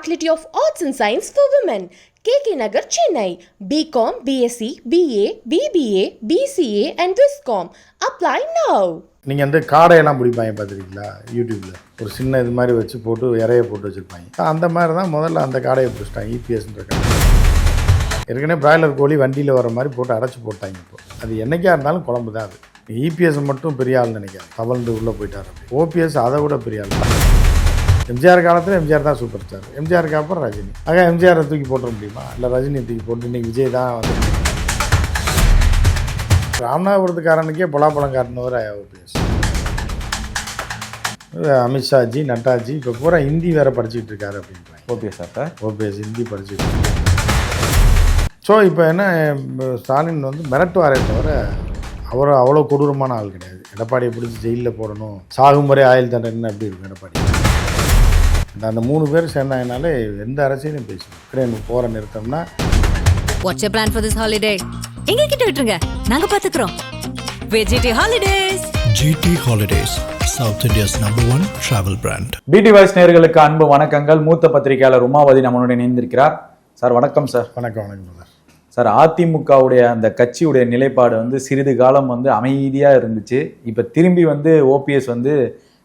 Faculty of arts and science for Women, KK Nagar Chennai BCom BSc BA BBA BCA and Viscom. Apply now நீங்கள் வந்து காடையெல்லாம் பிடிப்பாங்க பார்த்துருக்கீங்களா? யூடியூப்பில் ஒரு சின்ன இது மாதிரி வச்சு போட்டு இறைய போட்டு வச்சுருப்பாங்க. அந்த மாதிரி தான் முதல்ல அந்த காடையை பிடிச்சிட்டாங்க இபிஎஸ்ன்ற கடை. ஏற்கனவே பிராய்லர் கோழி வண்டியில் வர மாதிரி போட்டு அடைச்சி போட்டாங்க இப்போ. அது என்னைக்கா இருந்தாலும் குழம்பு தான் அது இபிஎஸ் மட்டும் பெரிய ஆள் நினைக்கிறேன் தவழ்ந்து உள்ளே போயிட்டார் ஓபிஎஸ் அதை விட பெரிய ஆள் தான். எம்ஜிஆர் காலத்தில் எம்ஜிஆர் தான் சூப்பர் ஸ்டார் எம்ஜிஆருக்கு அப்புறம் ரஜினி. ஆக எம்ஜிஆரை தூக்கி போட்டுற முடியுமா? இல்லை ரஜினியை தூக்கி போட்டு இன்னைக்கு விஜய் தான் வந்து ராமநாதபுரத்துக்காரனுக்கே பலாப்பழம் காட்டினவர் ஓபிஎஸ் அமித்ஷாஜி நட்டாஜி இப்போ பூரா ஹிந்தி வேற படிச்சுக்கிட்டு இருக்காரு அப்படின்றாங்க. Okay sir. ஓபிஎஸ் ஹிந்தி படிச்சுட்டு ஸோ இப்போ என்ன ஸ்டாலின் வந்து மிரட்டுவாரே தவிர அவர் அவ்வளோ கொடூரமான ஆள் கிடையாது. எடப்பாடியை பிடிச்சி ஜெயிலில் போடணும். சாகுமுறை ஆயுள் தண்டனை அப்படி இருக்கும் எடப்பாடி? அந்த மூணு பேர் சேர்ந்தாங்கனாலே எந்த அரசியலையும் பேசணும் இப்படியே போகிற நிறுத்தம்னா what's plan for this holiday எங்க கிட்ட விட்டுருங்க. நாங்க பாத்துக்கிறோம். VGT holidays GT Holidays, South India's number one travel brand. BT voice நேயர்களுக்கு அன்பு வணக்கங்கள். மூத்த பத்திரிகையாளர் உமாவதி நம்மளுடன் இணைந்திருக்கிறார். சார் வணக்கம் சார். வணக்கம் வணக்கம் brother. சார் அதிமுகவுடைய அந்த கட்சியுடைய நிலைப்பாடு வந்து சிறிது காலம் வந்து அமைதியாக இருந்துச்சு. இப்போ திரும்பி வந்து ஓபிஎஸ் வந்து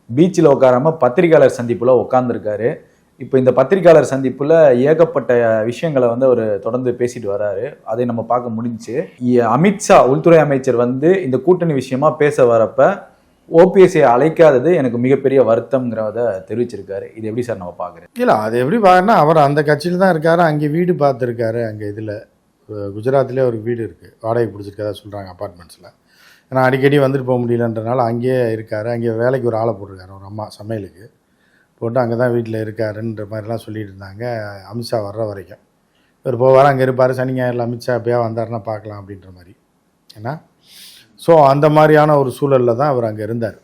பீச்சில் உட்காராம பத்திரிகையாளர் சந்திப்பில் உட்காந்துருக்காரு இப்போ இந்த பத்திரிகையாளர் சந்திப்பில் ஏகப்பட்ட விஷயங்களை வந்து அவர் தொடர்ந்து பேசிட்டு வராரு. அதை நம்ம பார்க்க முடிஞ்சு அமித்ஷா உள்துறை அமைச்சர் வந்து இந்த கூட்டணி விஷயமா பேச வரப்ப ஓபிஎஸ்ஐ அழைக்காதது எனக்கு மிகப்பெரிய வருத்தம்ங்கிறத தெரிவிச்சிருக்காரு. இது எப்படி சார் நம்ம பார்க்குறேன் இல்லை அது எப்படி பாருன்னா அவர் அந்த கட்சியில் தான் இருக்காரு. அங்கே வீடு பார்த்துருக்காரு. அங்கே இதில் குஜராத்லேயே ஒரு வீடு இருக்குது வாடகை பிடிச்சிருக்கதா சொல்கிறாங்க அப்பார்ட்மெண்ட்ஸில் ஏன்னா அடிக்கடி வந்துட்டு போக முடியலன்றனால அங்கேயே இருக்கார். அங்கே வேலைக்கு ஒரு ஆளை போட்டிருக்காரு ஒரு அம்மா சமையலுக்கு. போட்டு அங்கே தான் வீட்டில் இருக்காருன்ற மாதிரிலாம் சொல்லிட்டு இருந்தாங்க. அமித்ஷா வர்ற வரைக்கும். இவர் போவார் அங்கே இருப்பார். சனி ஞாயிறில் அமித்ஷா எப்போயா வந்தாருன்னா பார்க்கலாம் அப்படின்ற மாதிரி. ஏன்னா ஸோ அந்த மாதிரியான ஒரு சூழலில் தான் அவர் அங்கே இருந்தார்.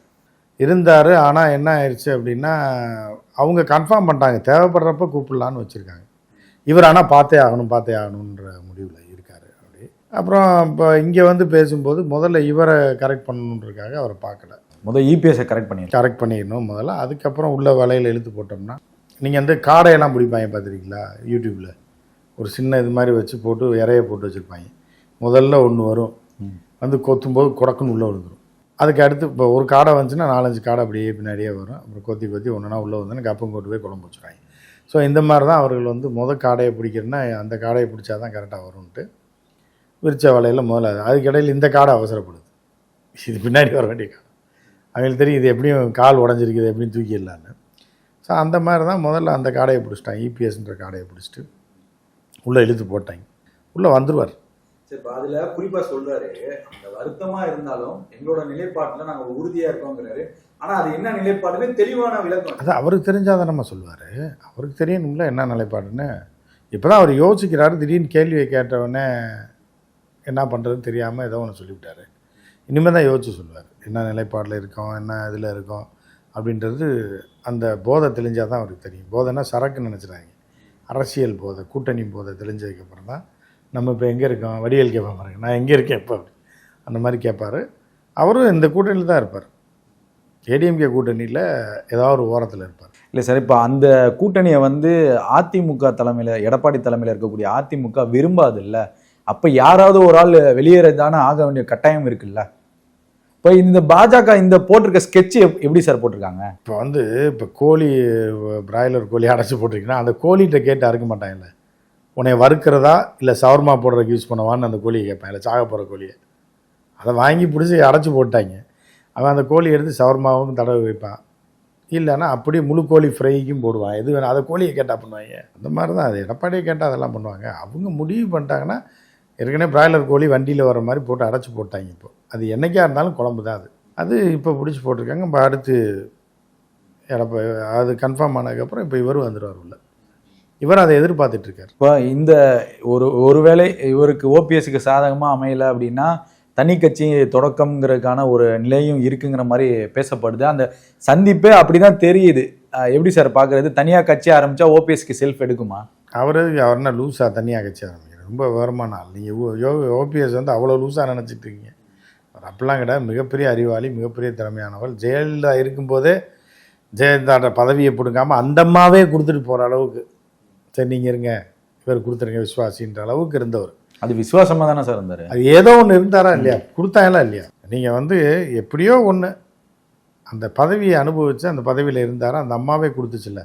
இருந்தார் ஆனால் என்ன ஆயிடுச்சு அப்படின்னா அவங்க கன்ஃபார்ம் பண்ணிட்டாங்க. தேவைப்படுறப்ப கூப்பிடலான்னு வச்சுருக்காங்க. இவர் ஆனால் பார்த்தே ஆகணும் பார்த்தே ஆகணுன்ற முடிவில் அப்புறம் இப்போ இங்கே வந்து பேசும்போது முதல்ல இவரை கரெக்ட் பண்ணணுன்றதுக்காக அவரை பார்க்கல. முதல் இபிஎஸ்ஐ கரெக்ட் பண்ணிடுறேன் கரெக்ட் பண்ணிடணும். முதல்ல. அதுக்கப்புறம் உள்ள வலையில் இழுத்து போட்டோம்னா நீங்கள் வந்து காடையெல்லாம் பிடிப்பாங்க பார்த்துருக்கீங்களா? யூடியூப்பில் ஒரு சின்ன இது மாதிரி வச்சு போட்டு இறைய போட்டு வச்சுருப்பாங்க. முதல்ல ஒன்று வரும். வந்து கொத்தும்போது குடக்குன்னு உள்ளே விழுந்துரும் அதுக்கு அடுத்து இப்போ ஒரு காடை வந்துச்சுன்னா நாலஞ்சு காடை அப்படியே பின்னாடியே வரும். அப்புறம் கொத்தி கொத்தி ஒன்றுனா உள்ளே வந்தோன்னா கப்பம் கொண்டு போய் குழம்பு வச்சுருவாங்க. ஸோ இந்த மாதிரி தான் அவர்கள் வந்து முத காடையை பிடிக்கிறதுனா அந்த காடையை பிடிச்சா தான் கரெக்டாக வரும்ன்ட்டு விரிச்ச வலையில் முதல்ல அது. அதுக்கிடையில் இந்த காடை அவசரப்படுது. இது பின்னாடி வர வேண்டிய காடை. அவங்களுக்கு தெரியும் இது எப்படியும் கால் உடஞ்சிருக்குது எப்படியும் தூக்கிடலான்னு ஸோ அந்த மாதிரி தான் முதல்ல அந்த காடையை பிடிச்சிட்டாங்க. இபிஎஸ்ன்ற காடையை பிடிச்சிட்டு உள்ளே இழுத்து போட்டாங்க. உள்ளே வந்துடுவார் சரி அதில் குறிப்பாக சொல்றாரு அந்த வருத்தமா இருந்தாலும் எங்களோட நிலைப்பாட்டில் நாங்கள் உறுதியா இருக்கோங்கிறாரு. ஆனா அது என்ன நிலைப்பாடுன்னு தெளிவான விளக்கம். அது அவருக்கு தெரிஞ்சால் நம்ம சொல்லுவார். அவருக்கு தெரியணும்ல என்ன நிலைப்பாடுன்னு. இப்போ தான் அவர் யோசிக்கிறாரு திடீர்னு கேள்வியை கேட்டவுடனே என்ன பண்ணுறதுன்னு தெரியாமல் ஏதோ ஒன்று சொல்லிவிட்டாரு. இனிமேல் தான் யோசிச்சு சொல்லுவார். என்ன நிலைப்பாடில் இருக்கோம் என்ன இதில் இருக்கோம் அப்படின்றது அந்த போதை தெளிஞ்சால் தான் அவருக்கு தெரியும். போதைன்னா சரக்குன்னு நினச்சிடாங்க அரசியல் போதை கூட்டணி போதை தெளிஞ்சதுக்கப்புறம் தான் நம்ம இப்போ எங்கே இருக்கோம்? வடிவேல் கேட்பேன் பாருங்க. நான் எங்கே இருக்கேன் இப்போ அப்படி. அந்த மாதிரி கேட்பார். அவரும் இந்த கூட்டணியில் தான் இருப்பார். ஏடிஎம்கே கூட்டணியில் ஏதாவது ஒரு ஓரத்தில் இருப்பார். இல்லை சார் இப்போ அந்த கூட்டணியை வந்து அதிமுக தலைமையில் எடப்பாடி தலைமையில் இருக்கக்கூடிய அதிமுக விரும்பாது இல்லை? அப்போ யாராவது ஒரு ஆள் வெளியேறதானே ஆக வேண்டிய கட்டாயம் இருக்குல்ல? இப்போ இந்த பாஜக இந்த போட்டிருக்க ஸ்கெட்ச் எப்படி சார் போட்டிருக்காங்க? இப்போ வந்து இப்போ கோழி பிராய்லர் கோழி அடைச்சி போட்டிருக்கீங்கன்னா அந்த கோழிகிட்ட கேட்டு அறுக்க மாட்டாங்கல்ல உன்னை வறுக்கிறதா இல்லை சவர்மா போடுறதுக்கு யூஸ் பண்ணவான்னு அந்த கோழியை கேட்பேன் இல்லை சாக போகிற கோழியை. அதை வாங்கி பிடிச்சி அடைச்சி போட்டாங்க. அவன் அந்த கோழி எடுத்து சவர்மாவுக்கும் தடவை வைப்பான். இல்லைன்னா அப்படியே முழு கோழி ஃப்ரைக்கும் போடுவான். எது வேணும் அதை கோழியை கேட்டால் பண்ணுவாங்க. அந்த மாதிரி தான் அது எடப்பாடியை கேட்டால் அதெல்லாம் பண்ணுவாங்க. அவங்க முடிவு பண்ணிட்டாங்கன்னா ஏற்கனவே பிராய்லர் கோழி வண்டியில் வர மாதிரி போட்டு அடைச்சி போட்டாங்க இப்போ. அது என்னைக்கா இருந்தாலும் குழம்பு தான் அது. அது இப்போ பிடிச்சி போட்டிருக்காங்க. இப்போ அடுத்து எடப்பா அது கன்ஃபார்ம் ஆனதுக்கப்புறம் இப்போ இவர் வந்துடுவார் உள்ள. இவர் அதை எதிர்பார்த்துட்டு இருக்கார். இப்போ இந்த ஒரு ஒருவேளை இவருக்கு ஓபிஎஸ்க்கு சாதகமாக அமையல அப்படின்னா தனி கட்சி தொடக்கம்ங்கிறதுக்கான ஒரு நிலையும் இருக்குங்கிற மாதிரி பேசப்படுது. அந்த சந்திப்பே அப்படிதான் தெரியுது. அஹ் எப்படி சார் பார்க்கறது தனியாக கட்சி ஆரம்பிச்சா ஓபிஎஸ்க்கு செல்ஃப் எடுக்குமா? அவர் அவர் என்ன லூஸாக தனியாக கட்சி ஆரம்பிக்கிறார் ரொம்ப விவரமான ஆள் நீங்கள் ஓபிஎஸ் வந்து அவ்வளோ லூஸாக நினச்சிட்டு இருக்கீங்க. அப்படிலாம் கிடையாது. மிகப்பெரிய அறிவாளி மிகப்பெரிய திறமையானவர் ஜெயலலிதா இருக்கும்போதே ஜெயலலிதாட்ட பதவியை பிடுங்காமல் அந்த அம்மாவே கொடுத்துட்டு போகிற அளவுக்கு. சரி நீங்கள் இருங்க. இவர் கொடுத்துருங்க விஸ்வாசின்ற அளவுக்கு இருந்தவர். அது விசுவாசமா தானே சார் இருந்தாரு? அது ஏதோ ஒன்று இருந்தாரா இல்லையா? கொடுத்தாங்களா இல்லையா? நீங்கள் வந்து எப்படியோ ஒன்று அந்த பதவியை அனுபவித்து அந்த பதவியில் இருந்தாரா? அந்த அம்மாவே கொடுத்துச்சுல்ல.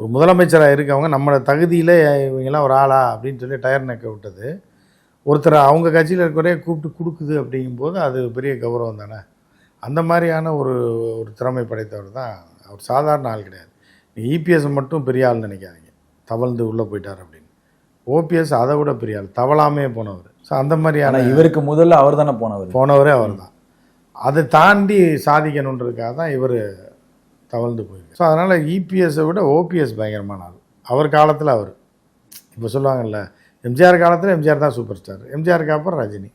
ஒரு முதலமைச்சராக இருக்கவங்க நம்மளோட தகுதியில் இவங்கெல்லாம் ஒரு ஆளா அப்படின்னு சொல்லி டயர் நக்க விட்டது. ஒருத்தர் அவங்க கட்சியில் இருக்கிறே கூப்பிட்டு கொடுக்குது அப்படிங்கும்போது அது பெரிய கௌரவம் தானே? அந்த மாதிரியான ஒரு ஒரு திறமை படைத்தவர் தான் அவர். சாதாரண ஆள் கிடையாது. இபிஎஸ் மட்டும் பெரிய ஆள் நினைக்காதீங்க. தவழ்ந்து உள்ளே போயிட்டார் அப்படின்னு. ஓபிஎஸ் அதை விட பெரிய ஆள். தவளாமே போனவர். ஸோ அந்த மாதிரியான இவருக்கு முதல்ல அவர் தானே போனவர்? போனவரே அவர் தான் அதை தாண்டி சாதிக்கணுன்றதுக்காக தான் இவர் தவழ்ந்து போயிருக்கு. ஸோ அதனால் இபிஎஸை விட ஓபிஎஸ் பயங்கரமான ஆள். அவர் காலத்தில் அவர். இப்போ சொல்லுவாங்கல்ல எம்ஜிஆர் காலத்தில் எம்ஜிஆர் தான் சூப்பர் ஸ்டார் எம்ஜிஆருக்கு அப்புறம் ரஜினி.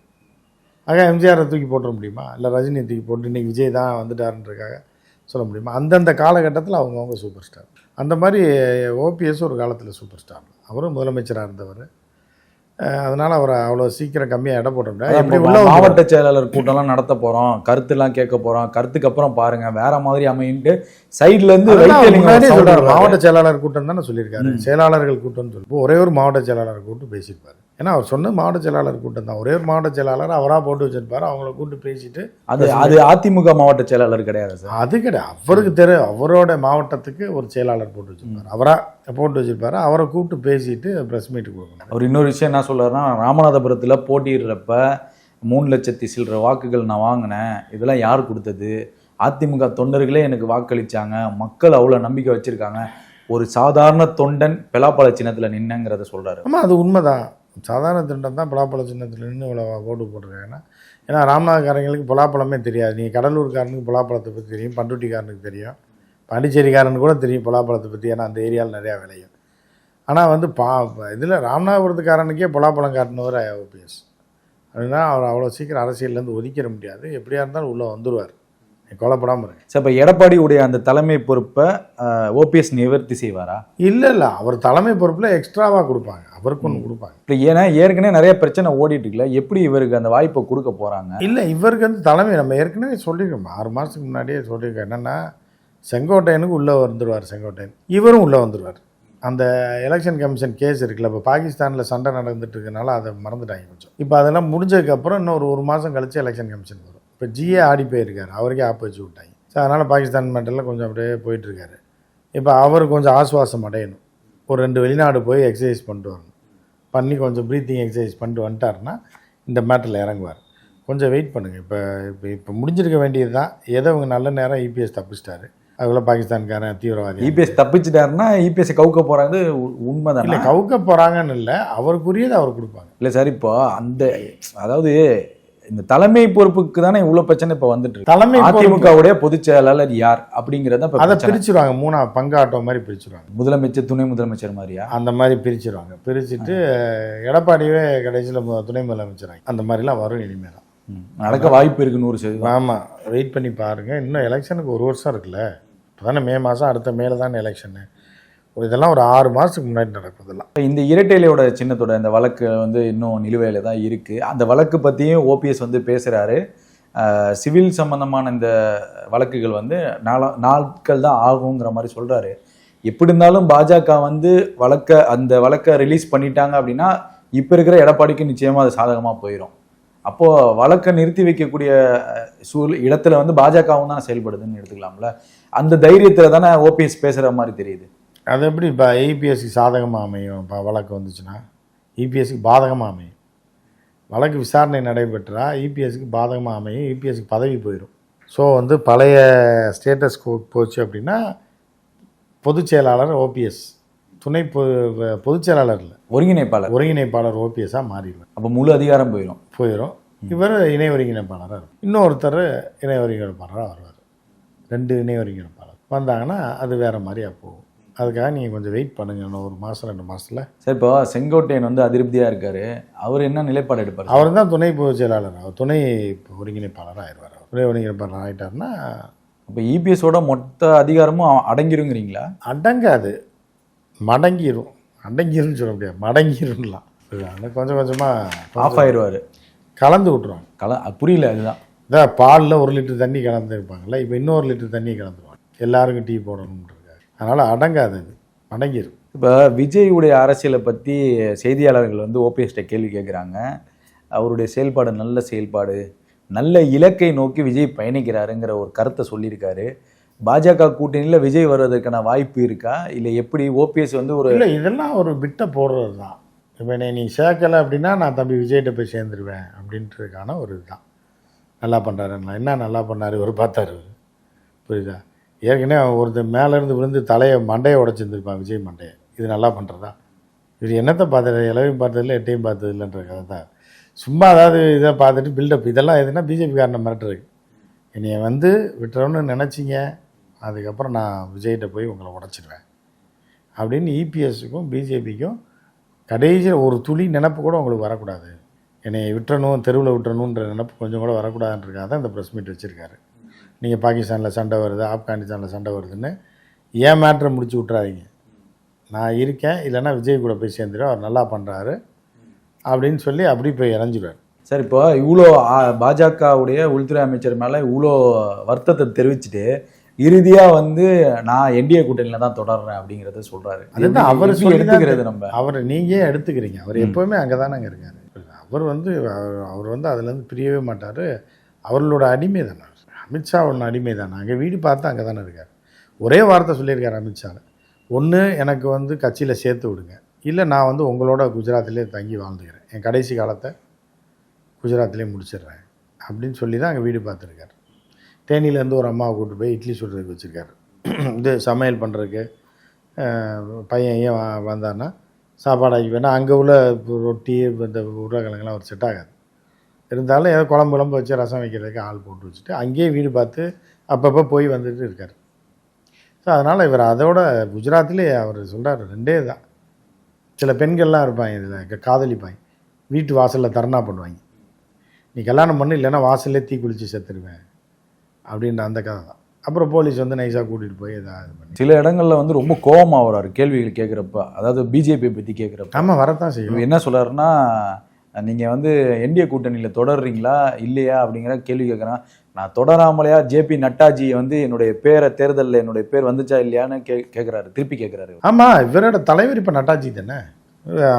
ஆக எம்ஜிஆரை தூக்கி போட்டுற முடியுமா? இல்லை ரஜினியை தூக்கி போட்டு இன்றைக்கி விஜய் தான் வந்துட்டாருன்றதுக்காக சொல்ல முடியுமா? அந்தந்த காலகட்டத்தில் அவங்கவுங்க சூப்பர் ஸ்டார் அந்த மாதிரி ஓபிஎஸ் ஒரு காலத்தில் சூப்பர் ஸ்டார் அவரும் முதலமைச்சராக இருந்தவர். அதனால் அவரை அவ்வளோ சீக்கிரம் கம்மியாக இடம் போட முடியாது அதான் எப்படி இப்ப உள்ள வந்துருவாரு. மாவட்ட செயலாளர் கூட்டம்லாம் நடத்த போறோம் கருத்துலாம் கேட்க போறோம் கருத்துக்கு அப்புறம் பாருங்க வேற மாதிரி அமையிட்டு சைடுல இருந்து அதான் அவர் வைத்தியலிங்கம் முன்னாடியே sound சொல்றாரு, விடுறாரு. மாவட்ட செயலாளர் கூட்டம் தானே சொல்லியிருக்காரு. செயலாளர்கள் கூட்டம்னு சொல்லி. ஒரே ஒரு மாவட்ட செயலாளர் கூப்பிட்டு பேசியிருப்பாரு. ஏன்னா அவர் சொன்ன மாவட்ட செயலாளர் கூட்டம் தான். ஒரே ஒரு மாவட்ட செயலாளர் அவரா போட்டு வச்சிருப்பாரு அவங்கள கூப்பிட்டு பேசிட்டு அது அது அதிமுக மாவட்ட செயலாளர் கிடையாது சார். அது கிடையாது. அவருக்கு தெரியும் அவரோட மாவட்டத்துக்கு ஒரு செயலாளர் போட்டு வச்சிருப்பாரு. அவரா போட்டு வச்சிருப்பாரு. அவரை கூப்பிட்டு பேசிட்டு பிரஸ் மீட் கொடுக்கணும் அவர் இன்னொரு விஷயம் என்ன சொல்றாருன்னா ராமநாதபுரத்துல போட்டியிடுறப்ப மூணு லட்சத்தி சில்லற வாக்குகள் நான் வாங்கினேன். இதெல்லாம் யார் கொடுத்தது? அதிமுக தொண்டர்களே எனக்கு வாக்களிச்சாங்க. மக்கள் அவ்வளோ நம்பிக்கை வச்சிருக்காங்க. ஒரு சாதாரண தொண்டன் பெலாப்பழ சின்னத்துல நின்னங்கிறத சொல்றாரு. ஆமாம் அது உண்மைதான். சாதாரண திண்டம் தான் பலாப்பழ சின்னத்தில் நின்று இவ்வளோ ஓட்டு போட்டிருக்காங்கன்னா ஏன்னா ராமநாதக்காரங்களுக்கு பலாப்பழமே தெரியாது. நீங்கள் கடலூர்காரனுக்கு பலாப்பழத்தை பற்றி தெரியும் பண்ருட்டிக்காரனுக்கு தெரியும் பாண்டிச்சேரிக்காரனுக்கு கூட தெரியும் பலாப்பழத்தை பற்றி ஏன்னா அந்த ஏரியாவில் நிறையா விளையும். ஆனால் வந்து பா இதில் ராமநாதபுரத்துக்காரனுக்கே பலாப்பழம் காட்டினவர் ஓபிஎஸ் அப்படின்னா அவர் அவ்வளோ சீக்கிரம் அரசியல்லேருந்து ஒதுக்கிட முடியாது. எப்படியா இருந்தாலும் உள்ளே வந்துடுவார் கொலைப்படாமல் இருக்கு சார் இப்போ எடப்பாடியுடைய அந்த தலைமை பொறுப்பை ஓபிஎஸ் நிவர்த்தி செய்வாரா? இல்லை இல்லை. அவர் தலைமை பொறுப்பில் எக்ஸ்ட்ராவாக கொடுப்பாங்க. அவருக்கு ஒன்று கொடுப்பாங்க. இல்லை ஏன்னா ஏற்கனவே நிறைய பிரச்சனை ஓடிட்டு இருக்குல்ல. எப்படி இவருக்கு அந்த வாய்ப்பை கொடுக்க போறாங்க? இல்லை இவருக்கு வந்து தலைமை நம்ம ஏற்கனவே சொல்லியிருக்கோம். ஆறு மாதத்துக்கு முன்னாடியே சொல்லியிருக்கோம். என்னென்னா செங்கோட்டையனுக்கு உள்ளே வந்துடுவார் செங்கோட்டையன். இவரும் உள்ளே வந்துடுவார் அந்த எலெக்ஷன் கமிஷன் கேஸ் இருக்குல்ல இப்போ பாகிஸ்தானில் சண்டை நடந்துட்டு இருக்கனால அதை மறந்துட்டாங்க கொஞ்சம். இப்போ அதெல்லாம் முடிஞ்சதுக்கப்புறம் இன்னும் ஒரு ஒரு மாதம் கழிச்சு எலெக்ஷன் கமிஷன் வரும். இப்போ ஜிஏ ஆடி போயிருக்காரு. அவருக்கே ஆப்பு வச்சு விட்டாங்க. ஸோ அதனால் பாகிஸ்தான் மேட்டரில் கொஞ்சம் அப்படியே போயிட்டுருக்காரு. இப்போ அவர் கொஞ்சம் ஆசுவாசம் அடையணும். ஒரு ரெண்டு வெளிநாடு போய் எக்ஸசைஸ் பண்ணிட்டு வரணும். பண்ணி கொஞ்சம் ப்ரீத்திங் எக்ஸசைஸ் பண்ணிட்டு வந்துட்டாருன்னா இந்த மேட்டரில் இறங்குவார். கொஞ்சம் வெயிட் பண்ணுங்கள் இப்போ இப்போ இப்போ முடிஞ்சிருக்க வேண்டியது தான் ஏதோ இவங்க நல்ல நேரம் இபிஎஸ் தப்பிச்சிட்டாரு. அதுக்குள்ள பாகிஸ்தான்காரன் தீவிரவாதி இபிஎஸ் தப்பிச்சிட்டாருன்னா இபிஎஸ் கவுக்க போறாங்க உண்மை இல்லை தானே கவுக்க போகிறாங்கன்னு இல்லை. அவருக்குரியதை அவர் கொடுப்பாங்க. இல்லை சார் இப்போ அந்த அதாவது இந்த தலைமை பொறுப்புக்கு தானே இவ்வளவு பிரச்சனை இப்போ வந்துட்டு தலைமை அதிமுகவுடைய பொதுச் செயலாளர் யார் அப்படிங்கிறத அதை. பிரிச்சிருவாங்க. மூணா பங்காட்டம் மாதிரி பிரிச்சிருவாங்க. முதலமைச்சர் துணை முதலமைச்சர் மாதிரியா? அந்த மாதிரி பிரிச்சிருவாங்க. பிரிச்சுட்டு எடப்பாடியே கடைசியில் துணை முதலமைச்சராங்க அந்த மாதிரிலாம் வரும் இனிமேல். நடக்க வாய்ப்பு இருக்கு நூறு சதவீதம். ஆமாம் வெயிட் பண்ணி பாருங்கள் இன்னும் எலெக்ஷனுக்கு ஒரு வருஷம் இருக்குல்ல. இப்போ தானே மே மாதம் அடுத்த மேல தானே எலெக்ஷனு இதெல்லாம் ஒரு ஆறு மாதத்துக்கு முன்னாடி நடக்கும் இதெல்லாம். இந்த இரட்டையிலையோட சின்னத்தோட இந்த வழக்கு வந்து இன்னும் நிலுவையில் தான் இருக்குது அந்த வழக்கு பற்றியும் ஓபிஎஸ் வந்து பேசுகிறாரு சிவில் சம்பந்தமான இந்த வழக்குகள் வந்து நாளா நாட்கள் தான் ஆகுங்கிற மாதிரி சொல்கிறாரு எப்படி இருந்தாலும் பாஜக வந்து வழக்க அந்த வழக்கை ரிலீஸ் பண்ணிட்டாங்க அப்படின்னா இப்போ இருக்கிற எடப்பாடிக்கு நிச்சயமாக அது சாதகமாக போயிடும் அப்போது வழக்கை நிறுத்தி வைக்கக்கூடிய சூழ் இடத்துல வந்து பாஜகவும் தான் செயல்படுதுன்னு எடுத்துக்கலாம்ல? அந்த தைரியத்தில் தானே ஓபிஎஸ் பேசுகிற மாதிரி தெரியுது. அது எப்படி இப்போ ஐபிஎஸ்க்கு சாதகமாக அமையும்? இப்போ வழக்கு வந்துச்சுன்னா இபிஎஸ்க்கு பாதகமாக அமையும். வழக்கு விசாரணை நடைபெற்றா இபிஎஸ்க்கு பாதகமாக அமையும் இபிஎஸ்க்கு பதவி போயிடும் ஸோ வந்து பழைய ஸ்டேட்டஸ் போச்சு அப்படின்னா பொதுச் செயலாளர் ஓபிஎஸ் துணை பொ பொதுச் செயலாளர் இல்லை. ஒருங்கிணைப்பாளர். ஒருங்கிணைப்பாளர் ஓபிஎஸ்ஸாக மாறிடுவார் அப்போ முழு அதிகாரம் போயிடும் போயிடும் இவர் இணை ஒருங்கிணைப்பாளராக இருக்கும். இன்னொருத்தர் இணை ஒருங்கிணைப்பாளராக வருவார். ரெண்டு இணை ஒருங்கிணைப்பாளர். வந்தாங்கன்னா அது வேறு மாதிரியா போகும். அதுக்காக நீங்கள் கொஞ்சம் வெயிட் பண்ணுங்க. இன்னும் ஒரு மாதம் ரெண்டு மாதத்தில் சார் இப்போ செங்கோட்டையன் வந்து அதிருப்தியா இருக்காரு. அவர் என்ன நிலைப்பாடு எடுப்பார் அவர் தான் துணை பொதுச் செயலாளர். அவர் துணை ஒருங்கிணைப்பாளராக ஆயிடுவார். துணை ஒருங்கிணைப்பாளர் ஆகிட்டார்னா இப்போ இபிஎஸோட மொத்த அதிகாரமும் அடங்கிருங்கிறீங்களா? அடங்காது. மடங்கிரும். அடங்கிரும்னு சொல்ல முடியாது. மடங்கிரும்லாம். கொஞ்சம் கொஞ்சமாக ஆஃப் ஆயிடுவாரு கலந்து விட்ருவாங்க கல புரியல அதுதான். இதான் பாலில் ஒரு லிட்டர் தண்ணி கலந்து இருப்பாங்கல்ல இப்போ இன்னொரு லிட்டர் தண்ணி கலந்துருவாங்க. எல்லாருக்கும் டீ போடணுன்றது அதனால் அடங்காது அது அடங்கிரும். இப்போ விஜயுடைய அரசியலை பற்றி செய்தியாளர்கள் வந்து ஓபிஎஸ்ட கேள்வி கேட்குறாங்க அவருடைய செயல்பாடு நல்ல செயல்பாடு நல்ல இலக்கை நோக்கி விஜய் பயணிக்கிறாருங்கிற ஒரு கருத்தை சொல்லியிருக்காரு. பாஜக கூட்டணியில் விஜய் வர்றதுக்கான வாய்ப்பு இருக்கா? இல்லை எப்படி ஓபிஎஸ் வந்து ஒரு இல்லை இதெல்லாம் ஒரு பிட்டை போடுறது தான் இப்போ என்னை நீ சேர்க்கலை அப்படின்னா நான் தம்பி விஜய்கிட்ட போய் சேர்ந்துருவேன் அப்படின்றதுக்கான ஒரு இதுதான். நல்லா பண்ணுறாரு என்ன நல்லா பண்ணாரு? ஒரு பார்த்தாரு. புரியுதா? ஏற்கனவே ஒருத்தர் மேலேருந்து விழுந்து தலையை மண்டையை உடச்சிருந்துருப்பான் விஜய் மண்டையை. இது நல்லா பண்ணுறதா இது என்னத்தை பார்த்தது இளவையும் பார்த்ததில்ல எட்டையும் பார்த்தது இல்லைன்ற கதை தான். சும்மா அதாவது இதை பார்த்துட்டு பில்டப் இதெல்லாம் எதுனா பிஜேபி காரணம் மிரட்டுறது. என்னைய வந்து விட்டுறோன்னு நினச்சிங்க அதுக்கப்புறம் நான் விஜய்கிட்ட போய் உங்களை உடச்சிடுவேன் அப்படின்னு இபிஎஸ்க்கும் பிஜேபிக்கும் கடைசியில் ஒரு துளி நினப்பு கூட உங்களுக்கு வரக்கூடாது. என்னை விட்டுறணும் தெருவில் விட்டுறணுன்ற நினப்பு கொஞ்சம் கூட வரக்கூடாதுன்றக்காக தான் இந்த ப்ரெஸ் மீட் வச்சுருக்காரு. நீங்கள் பாகிஸ்தானில் சண்டை வருது ஆப்கானிஸ்தானில் சண்டை வருதுன்னு ஏன் மேட்ரை முடிச்சு விட்றாதீங்க நான் இருக்கேன் இல்லைன்னா விஜய் கூட போய் சேர்ந்துடும் அவர் நல்லா பண்ணுறாரு அப்படின்னு சொல்லி அப்படி போய் இறஞ்சிடுவார் சார் இப்போ இவ்வளோ பாஜகவுடைய உள்துறை அமைச்சர் மேலே இவ்வளோ வருத்தத்தை தெரிவிச்சுட்டு இறுதியா வந்து நான் என்டிஏ கூட்டணியில தான் தொடர்றேன் அப்படிங்கறத சொல்றாரு. அதுதான் அவர் எடுத்துக்கிறது நம்ம? அவர் நீங்கள் எடுத்துக்கிறீங்க. அவர் எப்போவுமே அங்கே தானேங்க இருக்கார். அவர் வந்து அவர் அவர் வந்து அதுலேருந்து பிரியவே மாட்டார். அவர்களோட அடிமை தானே அமித்ஷாவோட அடிமை தானே. அங்கே வீடு பார்த்து அங்கே தானே இருக்கார். ஒரே வார்த்தை சொல்லியிருக்கார் அமித்ஷாவில் ஒன்று எனக்கு வந்து கட்சியில் சேர்த்து விடுங்க. இல்லை நான் வந்து உங்களோட குஜராத்திலே தங்கி வாழ்ந்துக்கிறேன். என் கடைசி காலத்தை குஜராத்திலே முடிச்சிடுறேன். அப்படின்னு சொல்லி தான் அங்கே வீடு பார்த்துருக்காரு. தேனியிலேருந்து ஒரு அம்மாவை கூட்டு போய் இட்லி சுடுறதுக்கு வச்சுருக்காரு. இது சமையல் பண்ணுறதுக்கு பையன் ஏன் வந்தான்னா சாப்பாடு ஆக்கி வேணால் அங்கே உள்ள இப்போ ரொட்டி இந்த உருளைக்கிழங்குலாம் ஒரு செட் ஆகாது. இருந்தாலும் ஏதோ குழம்பு குழம்பு வச்சு ரசம் வைக்கிறதுக்கு ஆள் போட்டு வச்சுட்டு அங்கேயே வீடு பார்த்து அப்பப்போ போய் வந்துட்டு இருக்கார். ஸோ அதனால் இவர் அதோட குஜராத்திலே அவர் சொல்கிறார் ரெண்டே தான் சில பெண்கள்லாம் இருப்பாங்க இதில் காதலிப்பாங்க. வீட்டு வாசலில் தர்ணா பண்ணுவாங்க நீ கல்யாணம் பண்ணு இல்லைன்னா வாசல்லே தீ குளித்து செத்துருவேன் அப்படின்ற அந்த கதை தான். அப்புறம் போலீஸ் வந்து நைஸாக கூட்டிகிட்டு போய் இதாக இது பண்ணி சில இடங்கள்ல வந்து ரொம்ப கோவமா வர்றாரு கேள்விகள் கேட்குறப்ப. அதாவது பிஜேபி பத்தி கேட்குறப்ப. ஆமாம் வரத்தான் செய்யும். என்ன சொல்றாருன்னா நீங்க வந்து என்டிஏ கூட்டணியில தொடர்றீங்களா? இல்லையா? அப்படிங்கிற கேள்வி கேட்குறான் நான் தொடராமலையா? ஜேபி நட்டாஜி வந்து என்னுடைய பேரை தேர்தலில் என்னுடைய பேர் வந்துச்சா இல்லையான்னு கே கேட்குறாரு திருப்பி கேட்குறாரு ஆமாம் இவரோட தலைவர் இப்போ நட்டாஜி தானே?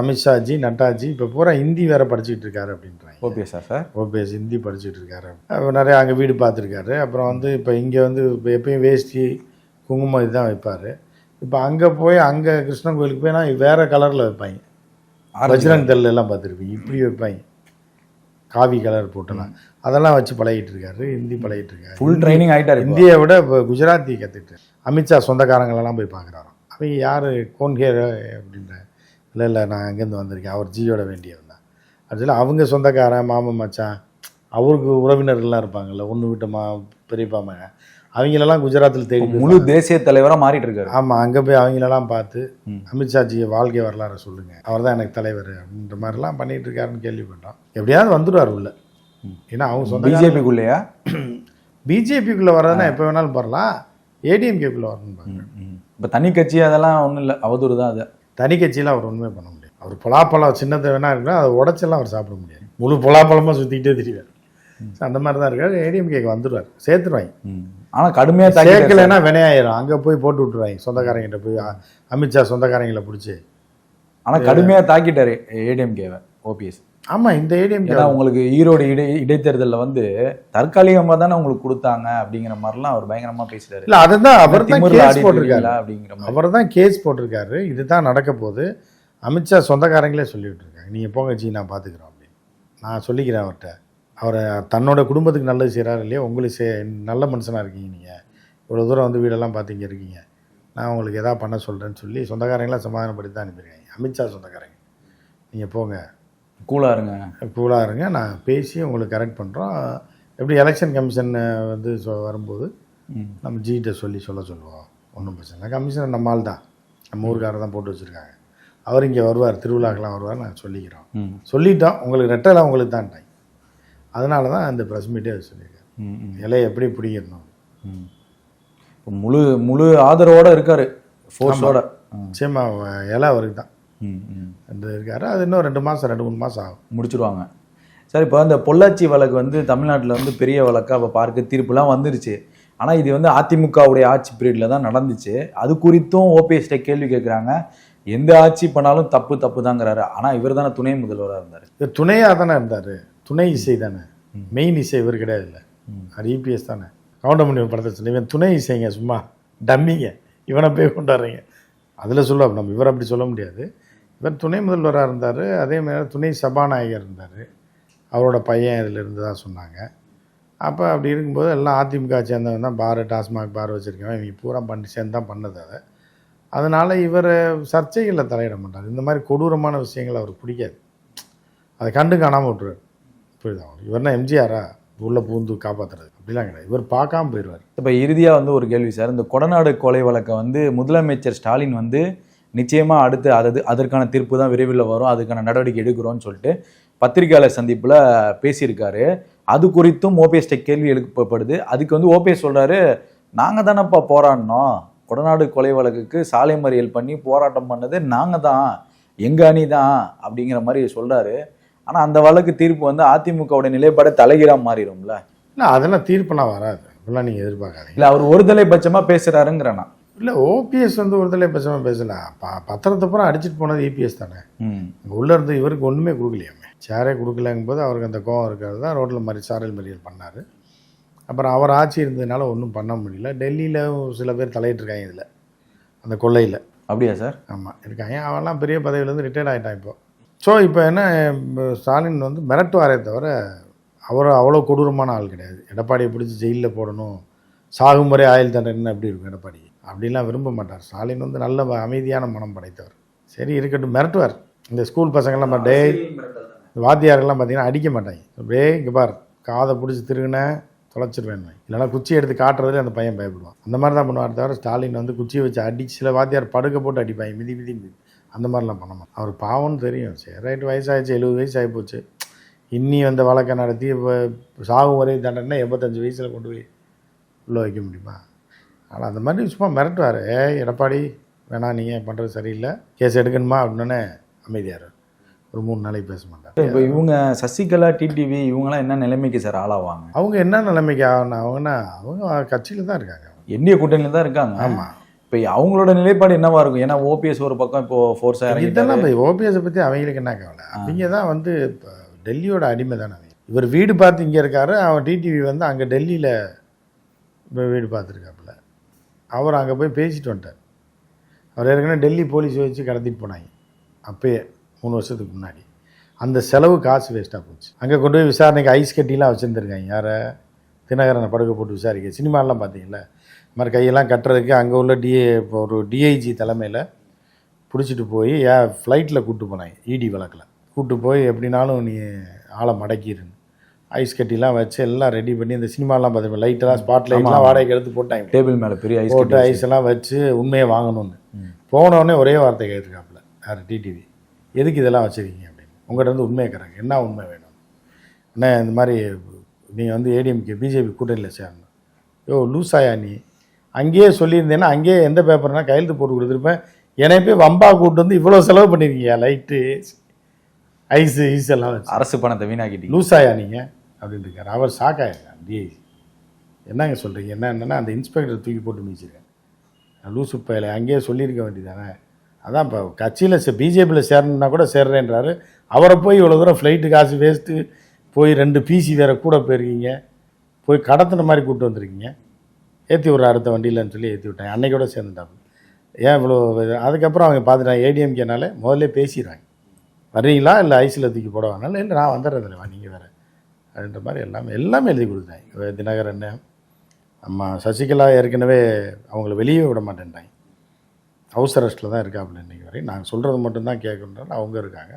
அமித்ஷாஜி நட்டாஜி. இப்போ பூரா ஹிந்தி வேற படிச்சுட்டு இருக்காரு அப்படின்றாங்க. ஓபிஎஸ்ஆ சார்? ஓபிஎஸ் ஹிந்தி படிச்சுட்டு இருக்காரு. நிறைய அங்கே வீடு பார்த்துருக்காரு. அப்புறம் வந்து இப்போ இங்கே வந்து இப்போ எப்பயும் வேஷ்டி குங்குமம் இதுதான் வைப்பார். இப்போ அங்கே போய் அங்கே கிருஷ்ணன் கோயிலுக்கு போய் நான் வேற கலரில் வைப்பாங்க. பஜ்ரங் தல் எல்லாம் பார்த்துருப்பீங்க. இப்படி வைப்பாங்க. காவி கலர் போட்டுலாம் அதெல்லாம் வச்சு பழகிட்டு இருக்காரு ஹிந்தி பழகிட்டு இருக்காரு ஃபுல் ட்ரைனிங் ஆயிட்டாரு இப்போ. இந்தியை விட இப்போ குஜராத்தி கற்றுக்கிட்டு அமித்ஷா சொந்தக்காரங்களெல்லாம் போய் பார்க்குறாராம். அவங்க யார்? கோன்கேர் அப்படின்ற. இல்லை இல்லை நான் அங்கேருந்து வந்திருக்கேன். அவர் ஜியோட வேண்டியவன் தான். அதில் அவங்க சொந்தக்காரன் மாமன் மச்சான் அவருக்கு உறவினர்கள்லாம் இருப்பாங்கல்ல. ஒன்று விட்ட மா பெரியப்பா மகன். அவங்களெல்லாம் குஜராத்தில் தேடி முழு தேசிய தலைவரா மாறிட்டு இருக்காரு ஆமாம் அங்கே போய் அவங்களெல்லாம் பார்த்து. அமித்ஷாஜியை வாழ்க்கை வரலாறு சொல்லுங்கள் அவர் தான் எனக்கு தலைவர் அப்படின்ற மாதிரிலாம் பண்ணிட்டு இருக்காருன்னு கேள்விப்பட்டோம். எப்படியாவது வந்துடுவார் உள்ள. ஏன்னா அவங்க சொந்த பிஜேபிக்குள்ளேயா? பிஜேபிக்குள்ளே வர்றதுனா எப்போ வேணாலும் வரலாம். ஏடிஎம்கேக்குள்ளே வரணும் பாருங்க இப்போ தனி கட்சி அதெல்லாம் ஒன்றும் இல்லை. அவதூறு தான் அது. தனி கட்சியில் அவர் ஒன்றுமே பண்ண முடியாது. அவர் பலாப்பழம் சின்னதை வேணா இருக்குன்னா அதை உடைச்செல்லாம் அவர் சாப்பிட முடியாது. முழு பலாப்பழமாக சுற்றிக்கிட்டே So, அந்த மாதிரி தான் இருக்காரு ஏடிஎம்கேக்கு வந்துடுவார் சேர்த்துருவாங்க. ஆனா கடுமையா தாக்கி சேர்க்கலைன்னா வினையாயிரும் அங்கே போய் போட்டு விட்டுருவாங்க. சொந்தக்காரங்கிட்ட போய் அமித்ஷா சொந்தக்காரங்களை பிடிச்சி. ஆனா கடுமையா தாக்கிட்டாரு ஏடிஎம்கேவை ஓபிஎஸ் ஆமாம் இந்த ஏடிஎம்கே உங்களுக்கு ஈரோடு இடை இடைத்தேர்தலில் வந்து தற்காலிகமாக தானே உங்களுக்கு கொடுத்தாங்க அப்படிங்கிற மாதிரிலாம் அவர் பயங்கரமா பேசுறாரு இல்லை அதுதான் அவர் தான் கேஸ் போட்டிருக்காரு. அப்படிங்கிற அவர் தான் கேஸ் போட்டிருக்காரு. இதுதான் நடக்க போகுது. அமித்ஷா சொந்தக்காரங்களே சொல்லிவிட்டு இருக்காங்க நீங்கள் போங்க ஜி நான் பார்த்துக்குறோம் அப்படின்னு. நான் சொல்லிக்கிறேன் அவர்கிட்ட. அவரை தன்னோட குடும்பத்துக்கு நல்லது செய்கிறாரு இல்லையா? உங்களுக்கு சே நல்ல மனுஷனாக இருக்கீங்க நீங்கள் இவ்வளோ தூரம் வந்து வீடெல்லாம் பார்த்து இங்கே இருக்கீங்க. நான் உங்களுக்கு எதா பண்ண சொல்கிறேன்னு சொல்லி சொந்தக்காரங்களாம் சமாதானப்படுத்தி தான் அனுப்பியிருக்காங்க. அமித்ஷா சொந்தக்காரங்க. நீங்கள் போங்க. கூலா இருங்க. கூலாக இருங்க. நான் பேசி உங்களுக்கு கரெக்ட் பண்ணுறோம் எப்படி எலெக்ஷன் கமிஷன் வந்து சொ வரும்போது. நம்ம ஜிகிட்ட சொல்லி சொல்ல சொல்லுவோம். ஒன்றும் பிரச்சனை இல்லை. கமிஷனர் நம்ம ஆள் தான். நம்ம ஊருக்காரர் தான் போட்டு வச்சுருக்காங்க. அவர் இங்கே வருவார். திருவிழாக்கெல்லாம் வருவார் நாங்கள் சொல்லிக்கிறோம். சொல்லிட்டோம். உங்களுக்கு ரெட்டெல்லாம் உங்களுக்கு தான் அதனால தான் அந்த ப்ரெஸ் மீட்டே சொல்லியிருக்காரு. இலையை எப்படி பிடிக்கணும் முழு முழு ஆதரவோட இருக்காரு. ஃபோர்ஸோட நிச்சயமா இலை அவருக்கு தான். அந்த இருக்காரு. அது இன்னும் ரெண்டு மாதம் ரெண்டு மூணு மாதம் ஆகும். முடிச்சிருவாங்க. சார் இப்போ அந்த பொள்ளாச்சி வழக்கு வந்து தமிழ்நாட்டில் வந்து பெரிய வழக்கா இப்போ பார்க்க தீர்ப்புலாம் வந்துருச்சு. ஆனால் இது வந்து அதிமுகவுடைய ஆட்சி பீரியடில் தான் நடந்துச்சு. அது குறித்தும் ஓபிஎஸ்ட கேள்வி கேட்குறாங்க எந்த ஆட்சி பண்ணாலும் தப்பு தப்பு தாங்கிறாரு ஆனா இவர் தானே துணை முதல்வரா இருந்தாரு. துணையாக தானே இருந்தார். துணை இசை தானே? மெயின் இசை இவர் கிடையாது இல்லை அது இபிஎஸ் தானே? கவுண்டமணி படத்தை சொல்லி இவன் துணை இசைங்க சும்மா டம்மிங்க. இவனை போய் கொண்டாடுறீங்க. அதில் சொல்ல நம்ம இவர் அப்படி சொல்ல முடியாது. இவர் துணை முதல்வராக இருந்தார் அதே மாதிரி துணை சபாநாயகர் இருந்தார். அவரோட பையன் இதில் இருந்ததாக சொன்னாங்க. அப்போ அப்படி இருக்கும்போது எல்லாம் அதிமுக சேர்ந்தவன் தான் பார் டாஸ்மாக் பார் வச்சுருக்கவன் இவங்க பூரா பண்ணி சேர்ந்து தான் பண்ணது அதை. அதனால் இவர் சர்ச்சைகளில் தலையிட மாட்டார். இந்த மாதிரி கொடூரமான விஷயங்கள் அவருக்கு பிடிக்காது. அதை கண்டு காணாமல் விட்டுருவார். புரியுதா இவர்னா எம்ஜிஆரா? உள்ளே பூந்து காப்பாற்றுறது அப்படிலாம் கிடையாது. இவர் பார்க்காம போயிடுவார் இப்போ இறுதியாக வந்து ஒரு கேள்வி சார். இந்த கொடநாடு கொலை வழக்கை வந்து முதலமைச்சர் ஸ்டாலின் வந்து நிச்சயமாக அடுத்து அது அதற்கான தீர்ப்பு தான் விரைவில் வரும். அதுக்கான நடவடிக்கை எடுக்கிறோம்னு சொல்லிட்டு பத்திரிகையாளர் சந்திப்பில் பேசியிருக்காரு. அது குறித்தும் ஓபிஎஸ்ட கேள்வி எழுப்பப்படுது. அதுக்கு வந்து ஓபிஎஸ் சொல்கிறாரு நாங்கள் தானேப்பா போராடினோம். கொடநாடு கொலை வழக்குக்கு சாலை மறியல் பண்ணி போராட்டம் பண்ணது நாங்கள் தான். எங்கள் அணி தான். அப்படிங்கிற மாதிரி சொல்கிறாரு ஆனால் அந்த வழக்கு தீர்ப்பு வந்து அதிமுகவோட நிலைப்பாடு தலைகீழாக மாறிடும்ல? இல்லை அதெல்லாம் தீர்ப்பெல்லாம் வராது. அப்படிலாம் நீங்கள் எதிர்பார்க்காதீங்க. இல்லை அவர் ஒருதலை பட்சமாக பேசுகிறாருங்கிறேன் இல்லை ஓபிஎஸ் வந்து ஒரு தலை பேசாமல் பேசலாம் ப பத்திரத்தை பூரா அடிச்சிட்டு போனது இபிஎஸ் தானே. உள்ளே இருந்து இவருக்கு ஒன்றுமே கொடுக்கலையாமே. சேரே கொடுக்கலங்கும் போது அவருக்கு அந்த கோவம் இருக்கிறது தான் ரோட்டில் மாதிரி சாரல் மறியல் பண்ணார். அப்புறம் அவர் ஆட்சி இருந்ததுனால ஒன்றும் பண்ண முடியல. டெல்லியில் சில பேர் தலையிட்டிருக்காங்க இதில். அந்த கொள்ளையில். அப்படியா சார்? ஆமாம் இருக்காங்க. அவன்லாம் பெரிய பதவியிலேருந்து ரிட்டையர்ட் ஆகிட்டான் இப்போ. ஸோ இப்போ என்ன ஸ்டாலின் வந்து மிரட்டுவாரே தவிர அவர் அவ்வளோ கொடூரமான ஆள் கிடையாது. எடப்பாடியை பிடிச்சி ஜெயிலில் போடணும். சாகும் முறை ஆயுள் தண்டனை எப்படி இருக்கும் எடப்பாடி? அப்படிலாம் விரும்ப மாட்டார். ஸ்டாலின் வந்து நல்ல அமைதியான மனம் படைத்தவர். சரி இருக்கட்டும் மிரட்டுவார். இந்த ஸ்கூல் பசங்கள்லாம் டே வாத்தியார்கள்லாம் பார்த்தீங்கன்னா அடிக்க மாட்டாங்க. அப்படியே இங்கே பார் காதை பிடிச்சி திருகுனேன் தொலைச்சிருவேன். இல்லைன்னா குச்சி எடுத்து காட்டுறதுல அந்த பையன் பயப்படுவான். அந்த மாதிரி தான் பண்ணுவார் தவிர ஸ்டாலின் வந்து குச்சியை வச்சு அடிச்சு சில வாத்தியார் படுக்க போட்டு அடிப்பாங்க. மிதி மிதி மிதி. அந்த மாதிரிலாம் பண்ண அவர் பாவம்னு தெரியும். சரி ரைட் வயசாகிடுச்சு எழுபது வயசு ஆகிப்போச்சு இன்னி அந்த வழக்கை நடத்தி இப்போ சாகும் வரை தண்டனை எண்பத்தஞ்சு வயசில் கொண்டு போய் உள்ளே வைக்க முடியுமா? ஆனால் அந்த மாதிரி சும்மா மிரட்டுவார். ஏ எடப்பாடி வேணாம் நீங்கள் பண்ணுறது சரியில்லை? கேஸ் எடுக்கணுமா? அப்படின்னே அமைதியார். ஒரு மூணு நாளைக்கு பேச மாட்டார். இப்போ இவங்க சசிகலா டிடிவி இவங்கெல்லாம் என்ன நிலைமைக்கு சார் ஆளாவாங்க? அவங்க என்ன நிலைமைக்கு ஆகணும்? அவங்கன்னா அவங்க கட்சியில் தான் இருக்காங்க. என்டிஏ கூட்டணியில் தான் இருக்காங்க. ஆமாம் இப்போ அவங்களோட நிலைப்பாடு என்னவா இருக்கும்? ஏன்னா ஓபிஎஸ் ஒரு பக்கம் இப்போ ஃபோர்ஸாக இதெல்லாம் இப்போ ஓபிஎஸை பற்றி அவங்களுக்கு என்ன கவலை? அவங்க தான் வந்து இப்போ டெல்லியோட அடிமை தானே இவர் வீடு பார்த்து இங்கே இருக்காரு அவன் டிடிவி வந்து அங்கே டெல்லியில் வீடு பார்த்துருக்காப்புல. அவர் அங்கே போய் பேசிட்டு வந்துட்டார். அவர் ஏற்கனவே டெல்லி போலீஸ் வச்சு கடத்திட்டு போனாங்க. அப்பயே மூணு வருஷத்துக்கு முன்னாடி. அந்த செலவு காசு வேஸ்ட்டாக போச்சு. அங்கே கொண்டு போய் விசாரணைக்கு ஐஸ் கட்டிலாம் வச்சுருந்துருக்காங்க. யாரை? தினகரனை படுக்க போட்டு விசாரிக்க. சினிமாலாம் பார்த்தீங்களா மாதிரி கையெல்லாம் கட்டுறதுக்கு அங்கே உள்ள டிஏ இப்போ ஒரு டிஐஜி தலைமையில் பிடிச்சிட்டு போய் ஏன் ஃப்ளைட்டில் கூப்பிட்டு போனாங்க இடி வழக்கில். கூப்பிட்டு போய் எப்படினாலும் நீ ஆளை மடக்கிருன்னு ஐஸ் கட்டிலாம் வச்சு எல்லாம் ரெடி பண்ணி இந்த சினிமாலாம் பார்த்துருப்பேன் லைட்டெல்லாம் ஸ்பாட் லைட்லாம் வாடகைக்கு எடுத்து போட்டாங்க. டேபிள் மேலே பெரிய ஐஸ் போட்டு ஐஸ் எல்லாம் வச்சு உண்மையை வாங்கணும்னு. போனோடனே ஒரே வார்த்தை கேட்டிருக்காப்புல யார் டிடிவி எதுக்கு இதெல்லாம் வச்சுருக்கீங்க? அப்படின்னு. உங்கள்கிட்ட வந்து உண்மையை கேட்குறாங்க. என்ன உண்மை வேணும்? அண்ணே இந்த மாதிரி நீங்கள் வந்து ஏடிஎம்கே பிஜேபி கூட்டணியில் சேரணும். யோ லூசாயா நீ? அங்கேயே சொல்லியிருந்தேன்னா அங்கேயே எந்த பேப்பர்னா கையெழுத்து போட்டு கொடுத்துருப்பேன். என்னை போய் வம்பா கூப்பிட்டு வந்து இவ்வளோ செலவு பண்ணியிருக்கீங்க லைட்டு ஐஸு ஈஸ் எல்லாம் வச்சு. அரசு பணத்தை வீணாக்கிட்டீங்க. லூசாயா நீங்கள் அப்படின்னு இருக்காரு. அவர் ஷாக்காயிருக்கார் டிஐஜி என்னங்க சொல்கிறீங்க என்ன என்னன்னா அந்த இன்ஸ்பெக்டர் தூக்கி போட்டு மிதிச்சிருக்கேன் லூசு பயலை அங்கேயே சொல்லியிருக்க வேண்டியதானே அதான் இப்போ கட்சியில் பிஜேபியில் சேரணுன்னா கூட சேர்றேன்றாரு. அவரை போய் இவ்வளோ தூரம் ஃப்ளைட்டு காசு வேஸ்ட்டு போய் ரெண்டு பிசி வேறு கூட போயிருக்கீங்க. போய் கடத்தின மாதிரி கூப்பிட்டு வந்திருக்கீங்க. ஏற்றி விட்ற அடுத்த வண்டியிலன்னு சொல்லி ஏற்றி விட்டாங்க. அன்னைக்கோட சேர்ந்துட்டாங்க. ஏன் இவ்வளோ? அதுக்கப்புறம் அவங்க பார்த்துட்டாங்க ஏடிஎம்கேனால முதல்ல பேசிடுறாங்க. வர்றீங்களா? இல்லை ஐஸில் தூக்கி போட இல்லை நான் வந்துடுறேன் தலைவா நீங்கள் வேறு. அப்படின்ற மாதிரி எல்லாமே எல்லாமே எழுதி கொடுத்தாங்க தினகரன் அம்மா சசிகலா ஏற்கனவே அவங்கள வெளியே விட மாட்டேன்ட்டாங்க. ஹவுஸ் அரெஸ்ட்டில் தான் இருக்காப்புல இன்றைக்கி வரை நாங்கள் சொல்கிறது மட்டும்தான் கேட்கணுன்றாலும் அவங்க இருக்காங்க.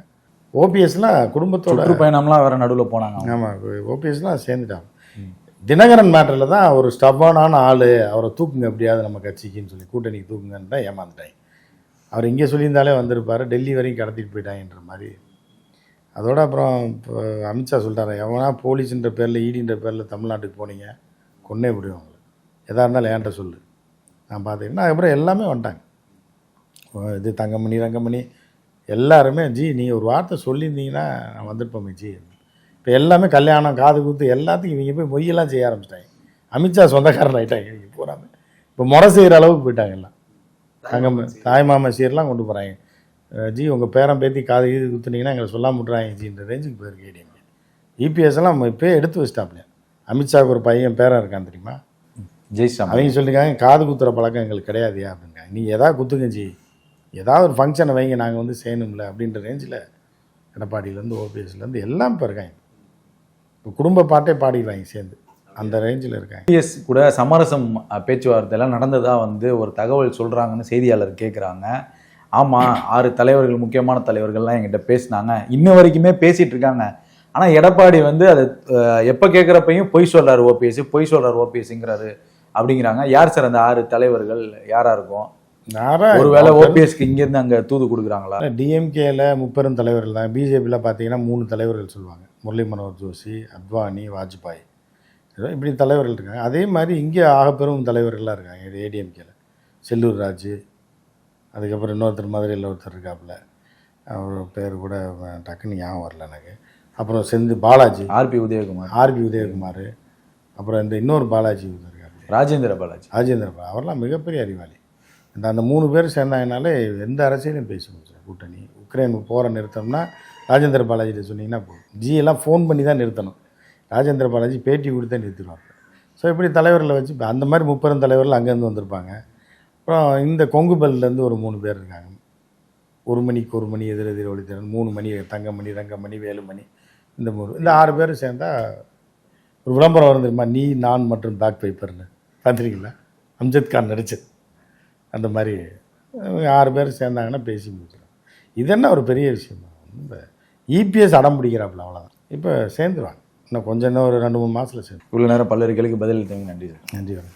ஓபிஎஸ்லாம் குடும்பத்தோட சுற்றுப்பயணம்லாம் வேற நடுவில் போனாங்க. ஆமாம் ஓபிஎஸ்லாம் சேர்ந்துட்டாங்க. தினகரன் மேட்டரில் தான் ஒரு ஸ்டப்பானான ஆள். அவரை தூக்குங்க எப்படியாவது நம்ம கட்சிக்குன்னு சொல்லி கூட்டணிக்கு தூக்குங்கன்னு தான் ஏமாந்துட்டாங்க அவர் இங்கே சொல்லியிருந்தாலே வந்திருப்பார். டெல்லி வரைக்கும் கடத்திட்டு போயிட்டாங்கன்ற மாதிரி. அதோட அப்புறம் இப்போ அமித்ஷா சொல்லிட்டாரு எவனா போலீஸுன்ற பேரில் ஈடின்ற பேரில் தமிழ்நாட்டுக்கு போனீங்க கொன்னே முடியும் உங்களை. எதாக இருந்தாலும் என்கிட்ட சொல்லு. நான் பார்த்துக்கிட்டேன் அதுக்கப்புறம் எல்லாமே வந்துட்டாங்க. இது தங்கமணி ரங்கமணி எல்லாருமே ஜி நீங்கள் ஒரு வார்த்தை சொல்லியிருந்தீங்கன்னா நான் வந்திருப்போமே ஜி. இப்போ எல்லாமே கல்யாணம் காது குத்து எல்லாத்துக்கும் இவங்க போய் மொய்யெல்லாம் செய்ய ஆரம்பிச்சிட்டாங்க. அமித்ஷா சொந்தக்காரன் ஆகிட்டாங்க இவங்க பூராமே இப்போ முறை செய்கிற அளவுக்கு போயிட்டாங்க எல்லாம். தங்கம் தாய்மாமா சீரெலாம் கொண்டு போகிறாங்க ஜி உங்கள் பேரன் பேத்தி காது கீது குத்துனீங்கன்னா எங்களை சொல்லாம விட்றாங்க ஜின்ற ரேஞ்சுக்கு போயிருக்கு ஏடிஎம்கே இபிஎஸ் எல்லாம் இப்போயே எடுத்து வச்சிட்டாப்லையா அமித்ஷாவுக்கு ஒரு பையன் பேரன் இருக்கான் தெரியுமா? ஜெய்ஸ்ராம் அவங்க சொல்லியிருக்காங்க காது குத்துற பழக்கம் எங்களுக்கு கிடையாதுயா அப்படின்றாங்க நீ எதாவது குத்துங்க ஜி. ஏதாவது ஒரு ஃபங்க்ஷனை வைங்க நாங்கள் வந்து செய்யணும்ல அப்படின்ற ரேஞ்சில் எடப்பாடியிலேருந்து ஓபிஎஸ்லேருந்து எல்லாம் இப்போ இருக்காங்க. குடும்ப பாட்டே பாடிடுவாங்க சேர்ந்து. அந்த ரேஞ்சில் இருக்காங்க. பிஎஸ் கூட சமரசம் பேச்சுவார்த்தையெல்லாம் நடந்ததாக வந்து ஒரு தகவல் சொல்கிறாங்கன்னு செய்தியாளர் கேட்குறாங்க ஆமாம் ஆறு தலைவர்கள் முக்கியமான தலைவர்கள்லாம் என்கிட்ட பேசினாங்க. இன்ன வரைக்குமே பேசிகிட்டு இருக்காங்க. ஆனால் எடப்பாடி வந்து அது எப்போ கேட்குறப்பையும் பொய் சொல்கிறார் ஓபிஎஸ் பொய் சொல்கிறார் ஓபிஎஸ்ங்கிறாரு அப்படிங்கிறாங்க. யார் சார் அந்த ஆறு தலைவர்கள்? யாராக இருக்கும்? ஒருவேளை ஓபிஎஸ்க்கு இங்கிருந்து அங்க தூது கொடுக்குறாங்களா? டிஎம்கேல முப்பெரும் தலைவர்கள் தான். பிஜேபியில் பார்த்தீங்கன்னா மூணு தலைவர்கள் சொல்லுவாங்க. முரளி மனோகர் ஜோஷி அத்வானி வாஜ்பாய். இப்படி தலைவர்கள் இருக்காங்க. அதே மாதிரி இங்கே ஆகப்பெரும் தலைவர்கள்லாம் இருக்காங்க. ஏடிஎம்கேல செல்லூர் ராஜு அதுக்கப்புறம் இன்னொருத்தர் மதுரையில் ஒருத்தர் இருக்காப்புல. அவர் பேர் கூட டக்குன்னு ஞாபகம் வரல எனக்கு. அப்புறம் செந்து பாலாஜி. ஆர்பி உதயகுமார். ஆர்பி உதயகுமார். அப்புறம் இந்த இன்னொரு பாலாஜி இருக்காரு. ராஜேந்திர பாலாஜி. ராஜேந்திர பாலா அவர்லாம் மிகப்பெரிய அறிவாளி. இந்த அந்த மூணு பேர் சேர்ந்தாங்கனாலே எந்த அரசியலையும் பேச முடியாது கூட்டணி. உக்ரைன் போகிற நிறுத்தம்னா ராஜேந்திர பாலாஜிட்ட சொன்னீங்கன்னா போதும். ஜி எல்லாம் ஃபோன் பண்ணி தான் நிறுத்தணும். ராஜேந்திர பாலாஜி பேட்டி கொடுத்தே நிறுத்திடுவாங்க. ஸோ இப்படி தலைவர்களை வச்சு இப்போ அந்த மாதிரி முப்பெரும் தலைவர்கள் அங்கேருந்து வந்திருப்பாங்க. அப்புறம் இந்த கொங்குபல்லேருந்து ஒரு மூணு பேர் இருக்காங்க. ஒரு மணிக்கு ஒரு மணி எதிர் எதிர் ஒளித்திறன் மூணு மணி தங்கமணி ரங்கமணி வேலுமணி இந்த மூணு. இந்த ஆறு பேர் சேர்ந்தால் ஒரு விளம்பரம் வரும் தெரியுமா? நீ நான் மற்றும் பேக் பேப்பர்னு பார்த்துருக்கீங்களா? அம்ஜத் கான் நடிச்சது. அந்த மாதிரி ஆறு பேர் சேர்ந்தாங்கன்னா பேசி முடிச்சிடும். இது என்ன ஒரு பெரிய விஷயம்? இந்த இபிஎஸ் அடம் பிடிக்கிறாப்புல அவ்வளோதான் இப்போ சேர்ந்துருவாங்க. இன்னும் கொஞ்சம் இன்னும் ஒரு ரெண்டு மூணு மாதத்தில் சேர்ந்து. இவ்வளவு நேரம் பல்லருக்கு பதில் நன்றி சார். நன்றி வணக்கம்.